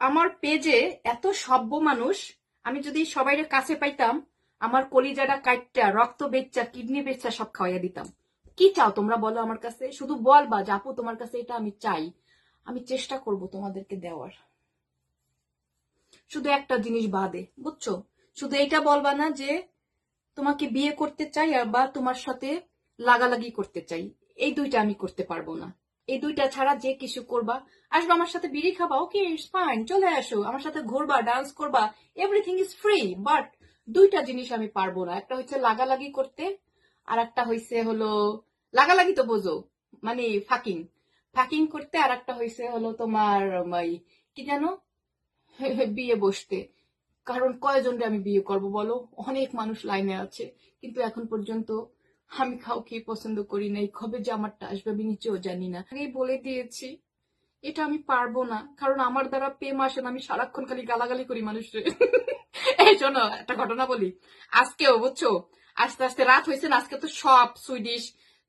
আমার পেজে এত সভ্য মানুষ, আমি যদি সবাইয়ের কাছে পাইতাম, আমার কলিজাটা কাইটটা, রক্ত বেচ্চা, কিডনি বেচ্চা সব খাওয়াইয়া দিতাম। কি চাও তোমরা বলো আমার কাছে? শুধু বল বা জাপু তোমার কাছে এটা আমি চাই। আমি চেষ্টা করব তোমাদেরকে দেওয়ার। শুধু একটা জিনিস বাদে, বুঝছ? শুধু এটা বলবা না যে তোমাকে বিয়ে করতে চাই আর বা তোমার সাথে লাগালাগি করতে চাই। এই দুইটা আমি করতে পারব না। এই দুইটা ছাড়া যে কিছু করবা। আসবে আমার সাথে বিড়ি খাবা ওকে ইটস ফাইন চলে আসো। আমার সাথে ঘুরবা ডান্স করবা এভরিথিং ইজ ফ্রি বাট দুইটা জিনিস আমি পারব না। একটা হচ্ছে লাগালাগি করতে আর একটা হইছে হলো, লাগালাগি তো বোঝো মানে ফাকিং ফাকিং করতে আর একটা হইছে হলো তোমার কি জানো? বিয়ে বসতে। কারণ কয়জনকে আমি বিয়ে করব বলো? অনেক মানুষ লাইনে আছে। কিন্তু এখন পর্যন্ত আমি কাউকে পছন্দ করি নাই, কবে যে আমারটা আসবে আমি নিচেও জানি না। আগেই বলে দিয়েছি, এটা আমি পারব না, কারণ আমার দ্বারা প্রেম আসে না, আমি সারাক্ষণ খালি গালাগালি করি মানুষের। এই শোনো, একটা ঘটনা বলি। আজকেও বুঝছ, আস্তে আস্তে রাত হয়েছে না, আজকে তো সব সুইডিশ,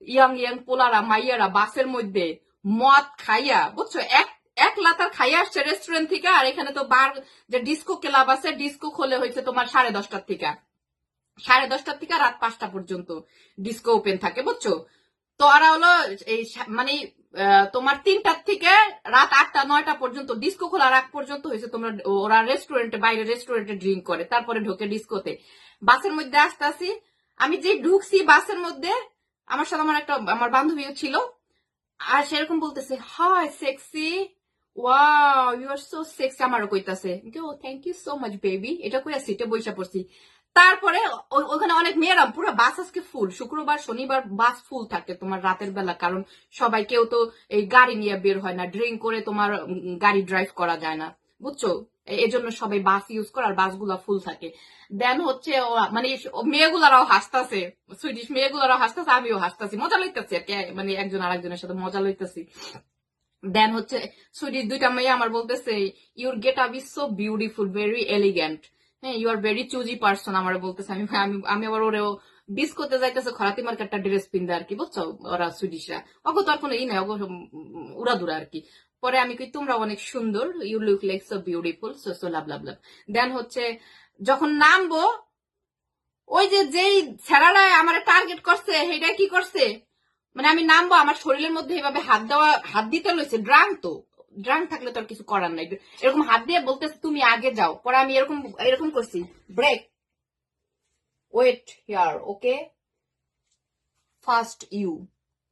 ইয়াং ইয়াং পোলারা, মাইয়ারা বাসের মধ্যে মদ খাইয়া, বুঝছ, এক এক লাতার খাইয়া আসছে রেস্টুরেন্ট থেকে, আর এখানে তো বার, যে ডিস্কো ক্লাব আছে ডিস্কো খোলে হয়েছে তোমার সাড়ে দশটার থেকে। সাড়ে দশটার থেকে রাত পাঁচটা পর্যন্ত ডিস্কো ওপেন থাকে, বুঝছ? তো ওরা হলো এই মানে তোমার তিনটার থেকে রাত আটটা, নয়টা পর্যন্ত ডিস্কো খোলার আগ পর্যন্ত হয়েছে তোমরা, ওরা রেস্টুরেন্টে বাইরে রেস্টুরেন্টে ড্রিঙ্ক করে, তারপরে ঢোকে ডিস্কোতে বাসের মধ্যে আসতে আসি, আমি যে ঢুকছি বাসের মধ্যে, আমার সাথে আমার একটা, আমার বান্ধবীও ছিল, আর সেরকম বলতেছে hi sexy wow you are so sexy আমারও কইতাছে। ও thank you so much baby এটা কইয়া সিটে বইসা পড়ছি। তারপরে ওখানে অনেক মেয়েরা পুরো বাস আজকে ফুল। শুক্রবার, শনিবার বাস ফুল থাকে তোমার রাতের বেলা, কারণ সবাই কেউ তো এই গাড়ি নিয়ে বের হয় না। ড্রিঙ্ক করে তোমার গাড়ি ড্রাইভ করা যায় না। বুঝছ? এজন্য সবাই বাস ইউজ করে আর বাসগুলা ফুল থাকে। দেন হচ্ছে মানে মেয়েগুলারাও হাসতাছে। সুইডিশ মেয়েগুলারাও হাসতাছে, আমিও হাসতাছি। মজা লইতেছি আর মানে একজন আরেকজনের সাথে মজা লইতেছি। দেন হচ্ছে সুইডিশ দুইটা মেয়ে আমার বলতেছে your get up is so beautiful very elegant হ্যাঁ you are very choosy person আমার বলতেছে। আমি আমি আবার ওরেও ডিস করতে যাইতেছে, খরাতি মার্কেটটা ড্রেস পিনতে আর কি, বুঝছ? ওরা সুইডিশরা অগো তো আর কোনো ই নাই অগো উড়াদুরা আর কি। পরে আমি কই তোমরা অনেক সুন্দর you look like so beautiful so so love love love দেন হচ্ছে, যখন নামবো, ওই যে, যেই ছেড়ারা আমার টার্গেট করছে সেটা কি করছে? মানে আমি নামবো, আমার শরীরের মধ্যে এভাবে হাত দেওয়া, হাত দিতে লইছে, ড্রাং তো। ড্রাং থাকলে তো আর কিছু করার নাই। এরকম হাত দিয়ে বলতেছে, তুমি আগে যাও। পরে আমি এরকম এরকম করছি। Break wait here okay first you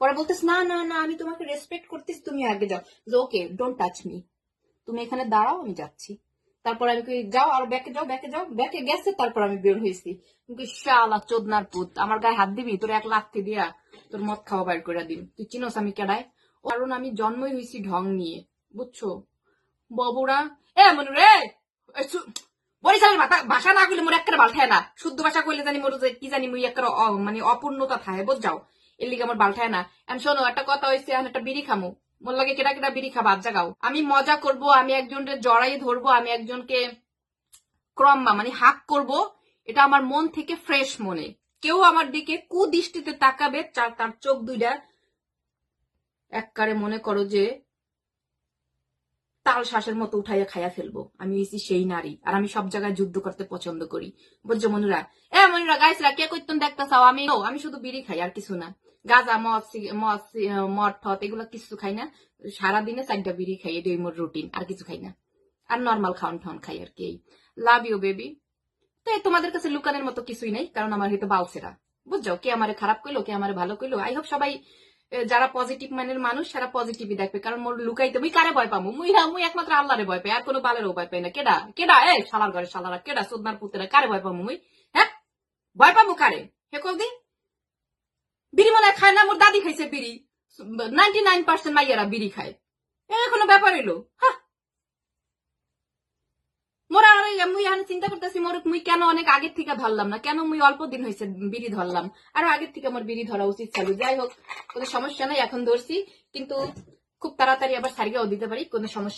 পরে বলতেছ, না না না, আমি তোমাকে রেসপেক্ট করতেছি, তুমি আগে যাও। ওকে ডোন্ট টাচ মি তুমি এখানে দাঁড়াও, আমি যাচ্ছি। তারপর আমি যাও, আর ব্যাকে যাও ব্যাকে যাও। ব্যাকে গেছে, তারপর আমি বের হয়েছি। শালা চোদনার পুত, আমার গায়ে হাত দিবি? তোর এক লাথি দিয়া তোর মদ খাওয়া বাইর করে দিন। তুই চিনোস আমি কেডাই কারণ আমি জন্মই হয়েছি ঢং নিয়ে। বুঝছ? বাবুরা, এ মনু রে! বরিশালের ভাষা- না কইলে মোর একটা বালঠায় না। শুদ্ধ ভাষা কইলে জানি মোর কি জানি মুই একটা মানে অপূর্ণতা থাকে বুঝ যাও এর লিগে আমার বালঠায় না। এখন শোনো, একটা কথা হয়েছে এখন একটা বিড়ি খামু। মোর লাগে কেটা কেটা বিড়ি খাবা, আজ জাগাও। আমি মজা করব, আমি একজনকে জড়াই ধরবো, আমি একজনকে ক্রম্বা মানে হাক করব, এটা আমার মন থেকে ফ্রেশ মনে। কেউ আমার দিকে কুদৃষ্টিতে তাকাবে তার চোখ দুইটা এককারে মনে করো যে তাল শ্বাসের মতো উঠাইয়া খাইয়া ফেলব। আমি হইছি সেই নারী, আর আমি সব জায়গায় যুদ্ধ করতে পছন্দ করি। বুঝছ মনুরা এ মনুরা গাইসরা কে কইতেন দেখতে চাও আমি আমি শুধু বিড়ি খাই, আর কিছু না। গাঁজা, মদ মদ মদ, ঠদ, এগুলো কিছু খাই না। সারাদিনে চারটা বিড়ি খাই, এটাই মোর রুটিন আর কিছু খাই না। আর নর্মাল খাওয়ান ঠাওয়ান খাই আর কি লাভ ইউ বেবি তো তোমাদের কাছে লুকানের মতো কিছুই নাই, কারণ আমার হয়তো বাউসেরা বুঝছ? কে আমারে খারাপ কইলো, কে আমারে ভালো কইলো? আই হোপ সবাই যারা পজিটিভ মাইন্ডের মানুষ তারা পজিটিভই দেখবে। কারণ মোর লুকাইতে মুই কারে ভয় পাবো মুই না মুই একমাত্র আল্লাহরে ভয় পাই, আর কোনো বালেরও ভয় পাই না। কেডা? কেডা? এ, শালার ঘরে শালারা, কেডা? সোদনার পুতেরা কারে ভয় পাবো মুই? হ্যাঁ? ভয় পাবো কারে? হে কলদি বিড়ি মনে খায় না, মোর দাদি খাইছে বিড়ি। নাইনটি নাইন পার্সেন্ট মাইয়ারা বিড়ি খায়। এ, কোনো ব্যাপার এলো হ্যাঁ মোরা আর এই- মুই এখন চিন্তা করতেছি, মোর মুই কেন অনেক আগের থেকে ধরলাম না? কেন মুই অল্প দিন হয়েছে বিড়ি ধরলাম? আরও আগের থেকে আমার বিড়ি ধরা উচিত ছিল। যাই হোক, কোনো সমস্যা নাই, এখন ধরছি। কিন্তু খুব তাড়াতাড়ি আবার সারিয়েও দিতে পারি, কোনো সমস্যা